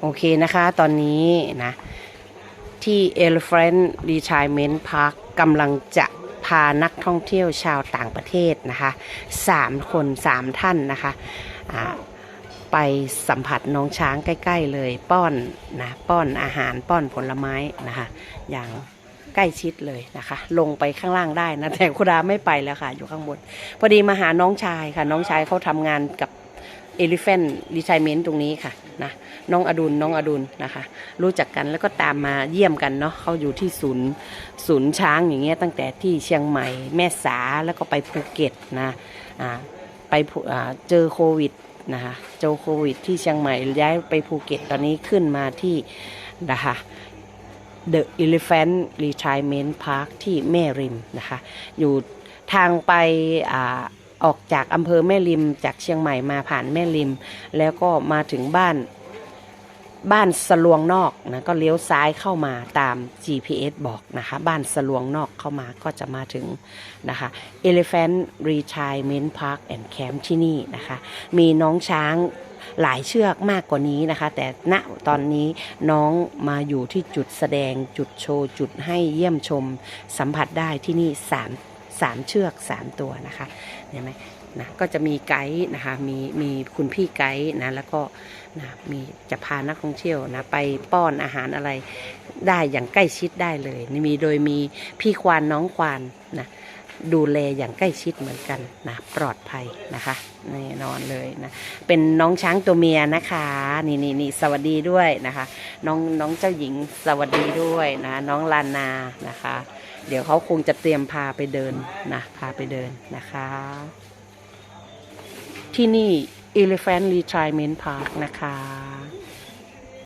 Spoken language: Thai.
โอเคนะคะตอนนี้นะที่ Elephant Retirement Park กำลังจะพานักท่องเที่ยวชาวต่างประเทศนะคะสามคนสามท่านนะคะไปสัมผัสน้องช้างใกล้ ๆ เลยป้อนนะป้อนอาหารป้อนผลไม้นะคะ อย่างใกล้ชิดเลยนะคะ ลงไปข้างล่างได้นะแต่คุณดาไม่ไปแล้วค่ะ อยู่ข้างบน พอดีมาหาน้องชายค่ะ น้องชายเขาทำงานกับ Elephant Retirement ตรงนี้ค่ะนะน้องอดุลน้องอดุลนะคะ รู้จักกันแล้วก็ตามมาเยี่ยมกันเนาะเขาอยู่ที่ศูนย์ศูนย์ช้างอย่างเงี้ยตั้งแต่ที่เชียงใหม่แม่สาแล้วก็ไปภูเก็ตนะอ่าไปอ่าเจอโควิดนะคะเจอโควิดที่เชียงใหม่ย้ายไปภูเก็ตตอนนี้ขึ้นมาที่นะคะ The Elephant Retirement Park ที่แม่ริมนะคะ อยู่ทางไปอ่า ออกจากอำเภอแม่ริมจากเชียงใหม่มาผ่านแม่ริม แล้วก็มาถึงบ้านบ้านสลวงนอกนะก็เลี้ยวซ้ายเข้ามาตาม GPS บอกนะคะ บ้านสลวงนอกเข้ามาก็จะมาถึงนะคะ Elephant Retirement Park and Camp ที่นี่นะคะ มีน้องช้างหลายเชือกมากกว่านี้นะคะ แต่ณตอนนี้น้องมาอยู่ที่จุดแสดงจุดโชว์ จุดให้เยี่ยมชมสัมผัสได้ที่นี่สามสามเชือกสามตัวนะคะเห็นไหมนะก็จะมีไกด์นะคะมีมีคุณพี่ไกด์นะแล้วก็นะมีจะพานักท่องเที่ยวนะไปป้อนอาหารอะไรได้อย่างใกล้ชิดได้เลย มีโดยมีพี่ควานน้องควานนะ ดูแลอย่างใกล้ชิดเหมือนกันนะปลอดภัยนะคะแน่นอนเลยนะเป็นน้องช้างตัวเมียนะคะนี่นี่นี่สวัสดีด้วยนะคะ น้องน้องเจ้าหญิงสวัสดีด้วยนะน้องลานานะคะ เดี๋ยวเขาคงจะเตรียมพาไปเดินนะพาไปเดินนะคะ ที่นี่ Elephant Retirement Park นะคะ